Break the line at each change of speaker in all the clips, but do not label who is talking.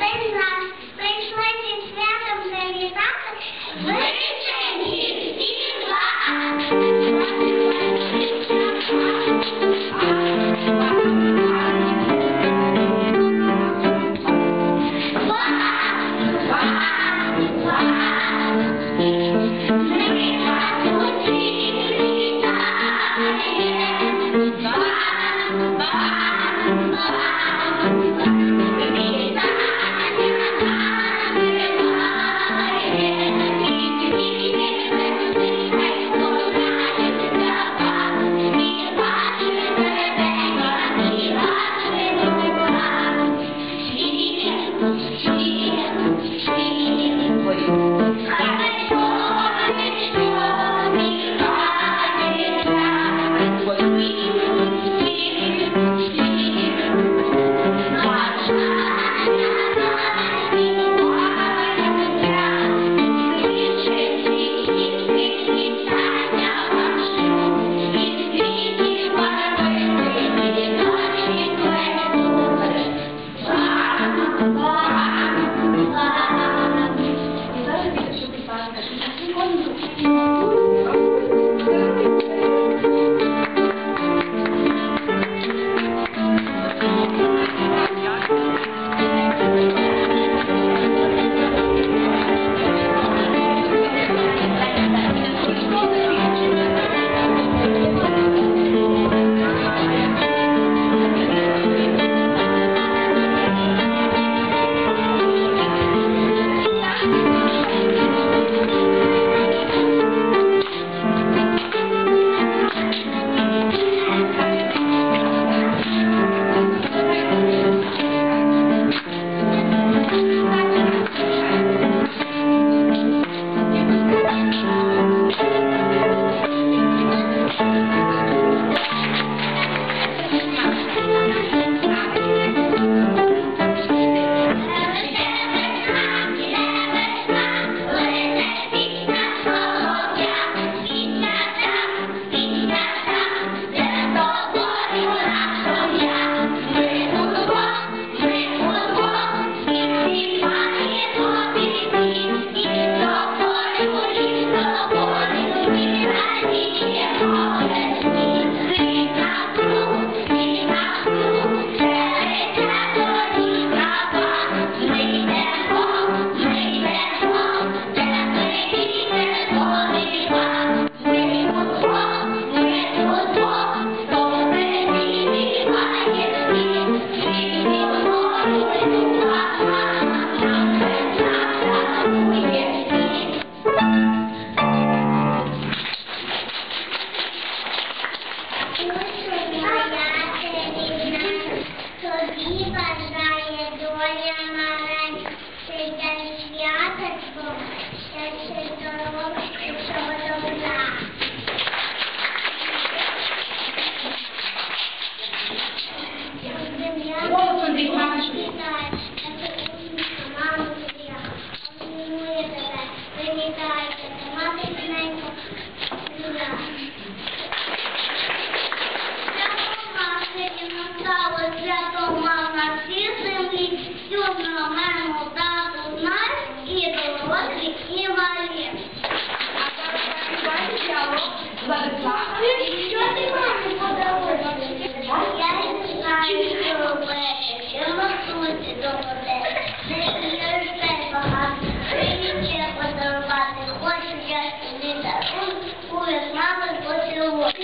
один раз прийшли зі святом привітати.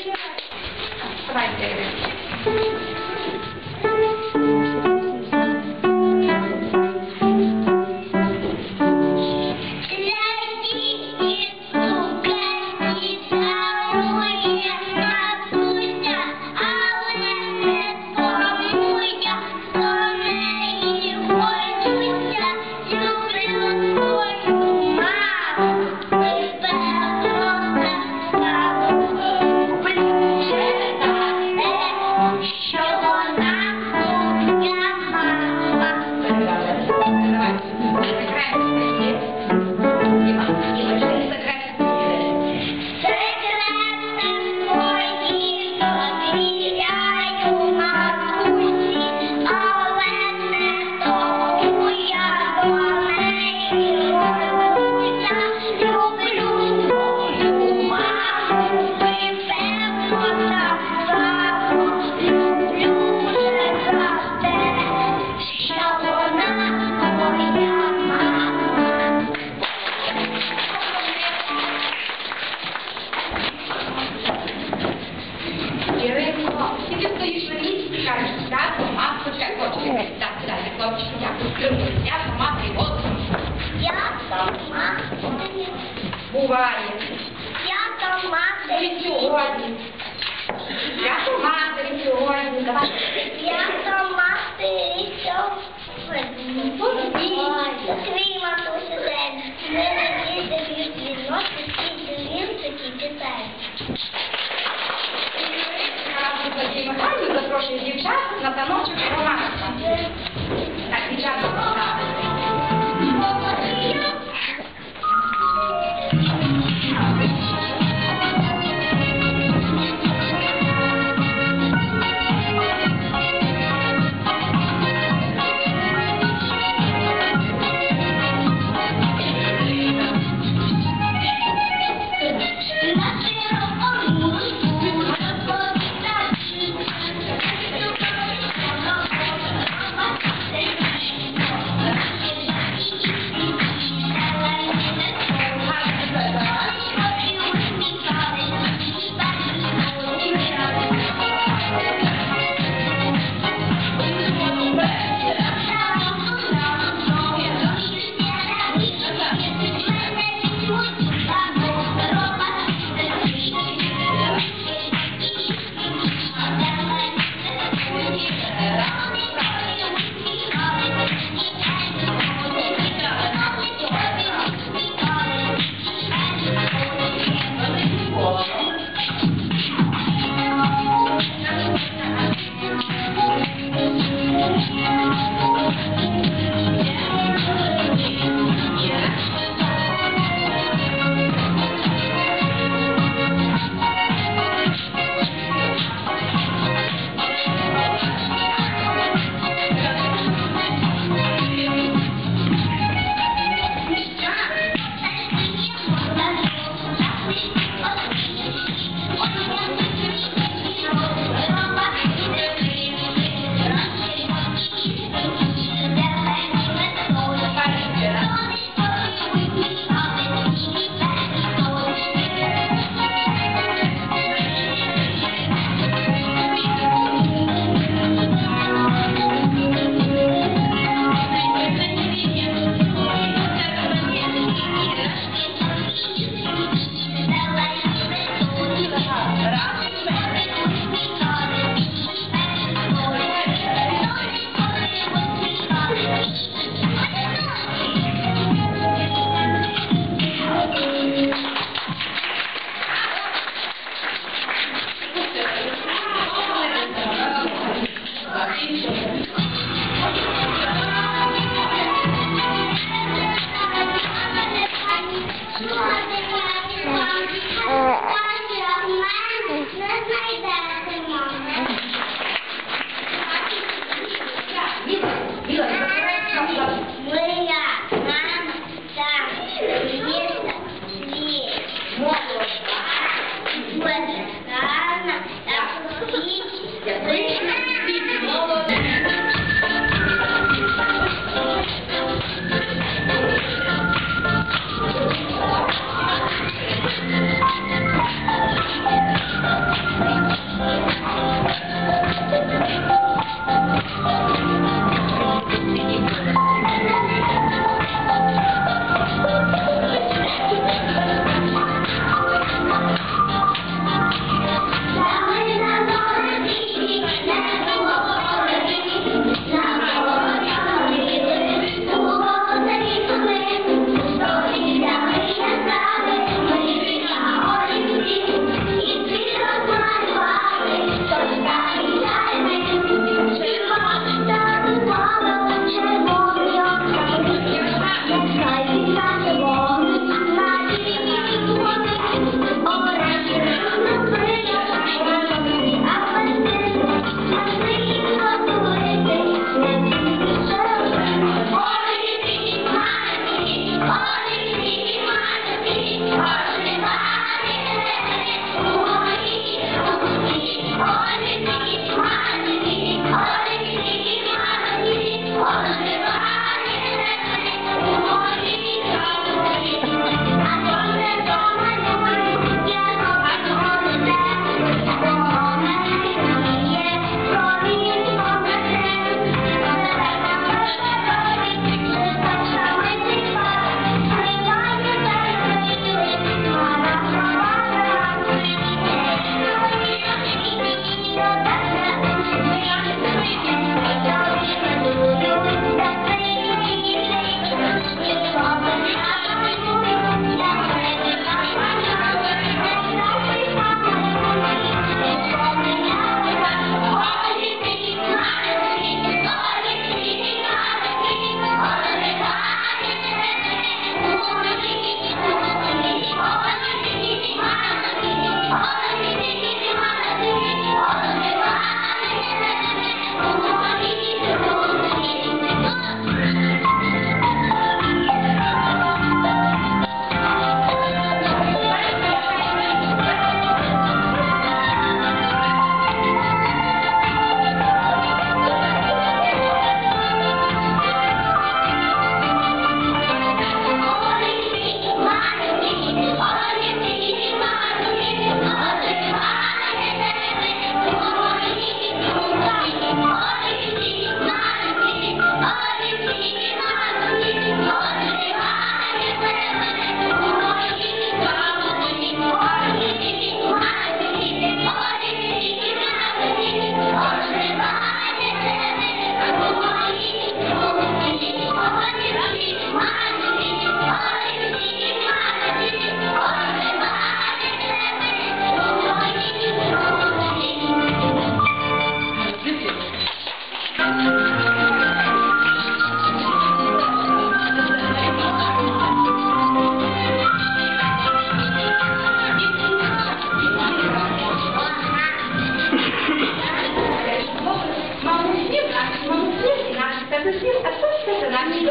Bye, David. запрошую дівчат на
таночок романса.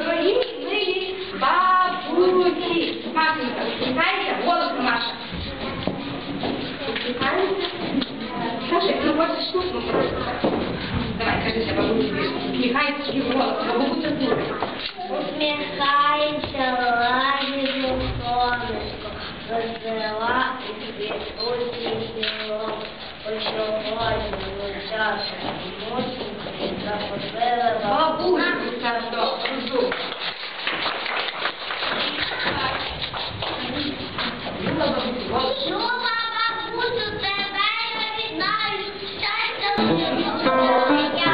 дворі милі бабусі. Машенька,
вітається, голосно, Маша. Саша, якщо хочеш тут, ми
просто. Давай, кажися, бабусі, усміхається і голосно, бабуся тут.
Усміхається, лагідно сонечко, розвела і квітучі сіло, почуваю чашу, мощі. мусить, заходила
Бабусю, це що, розум. Люба бабусю, голос.
Люба бабусю, тебе я вітаю, щастя здоров'я, я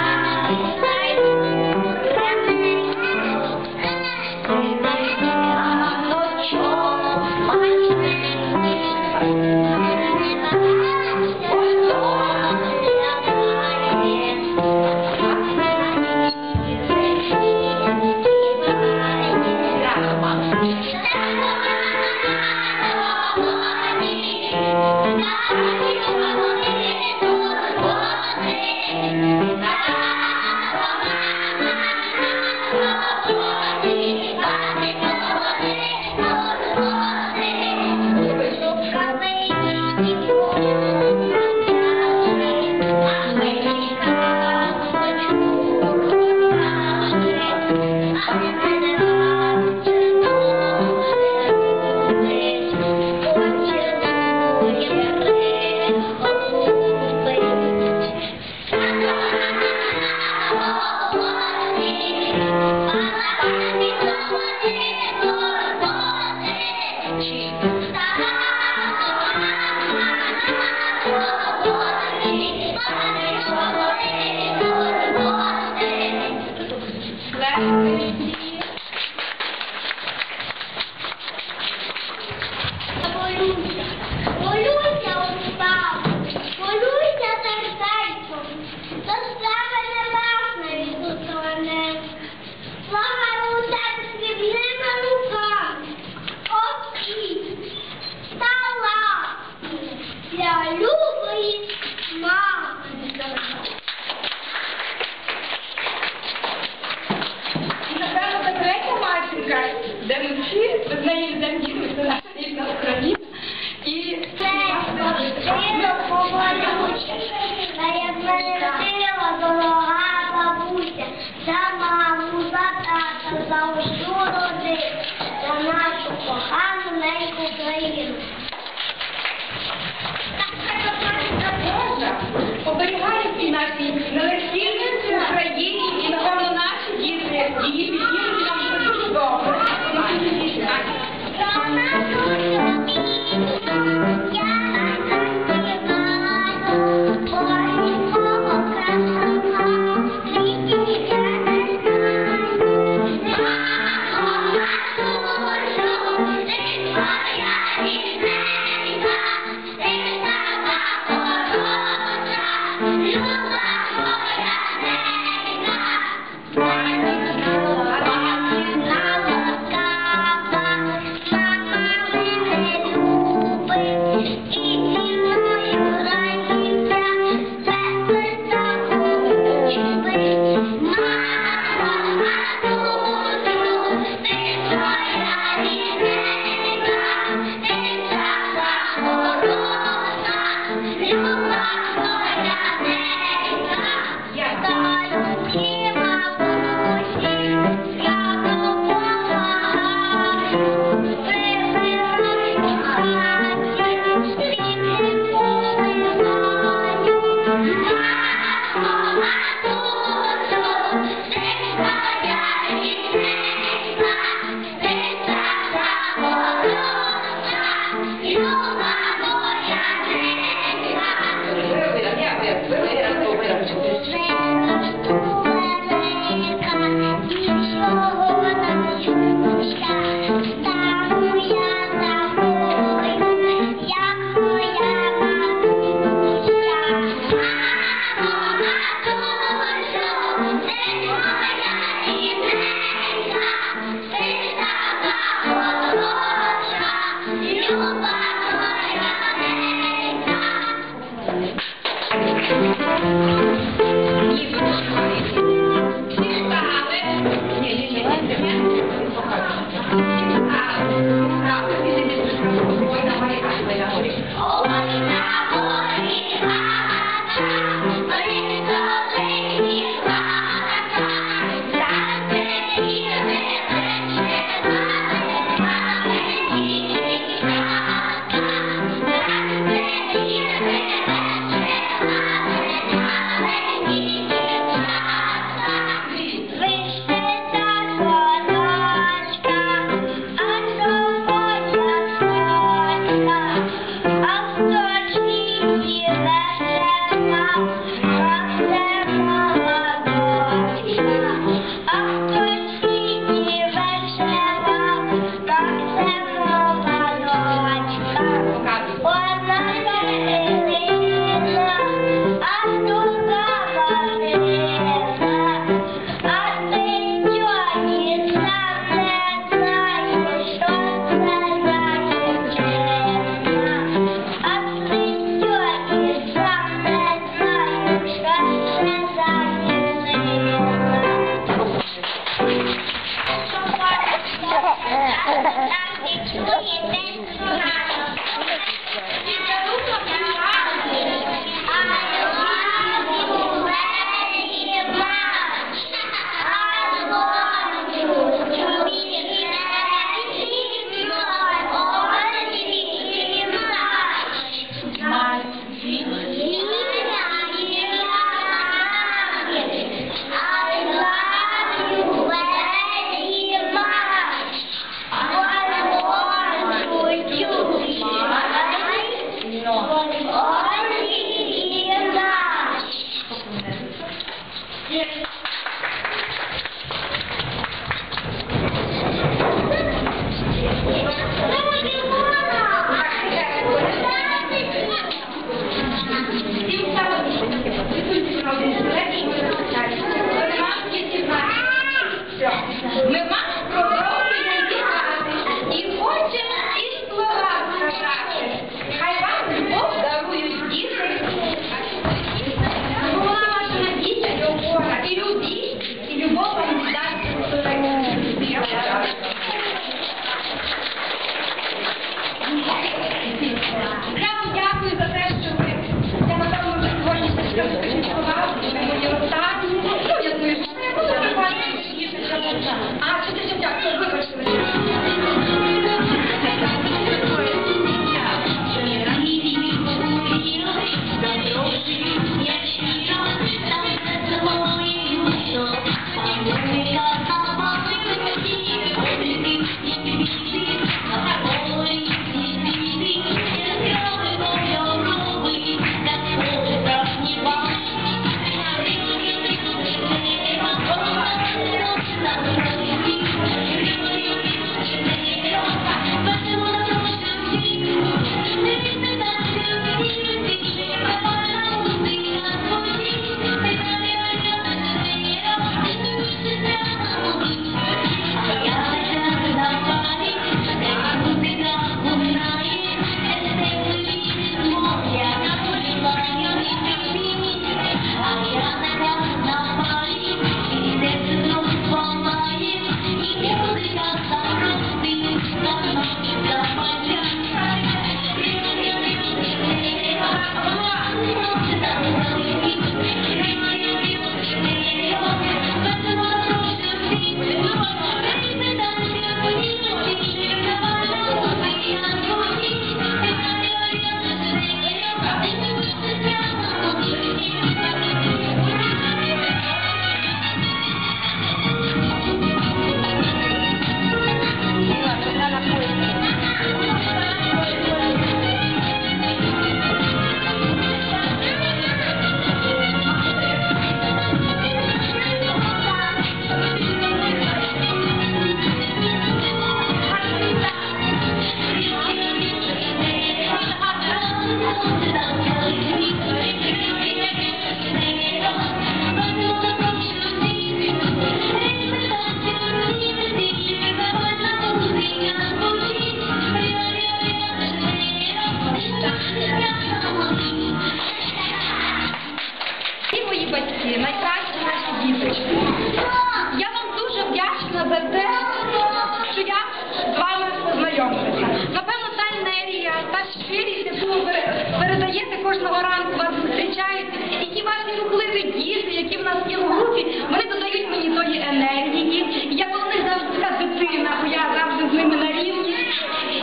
кожного ранку вас зустрічають, і ті ваші рухливі діти, які в нас є в групі, вони додають мені тої енергії. Я коли них завжди така дитина, бо я завжди з ними на рівні.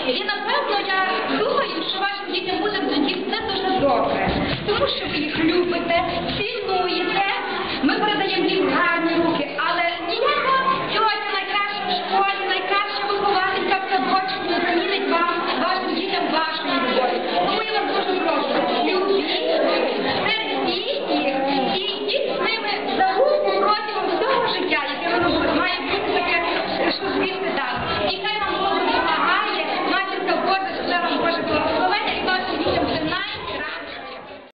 І напевно я думаю, що вашим дітям буде тоді все дуже добре. Тому що ви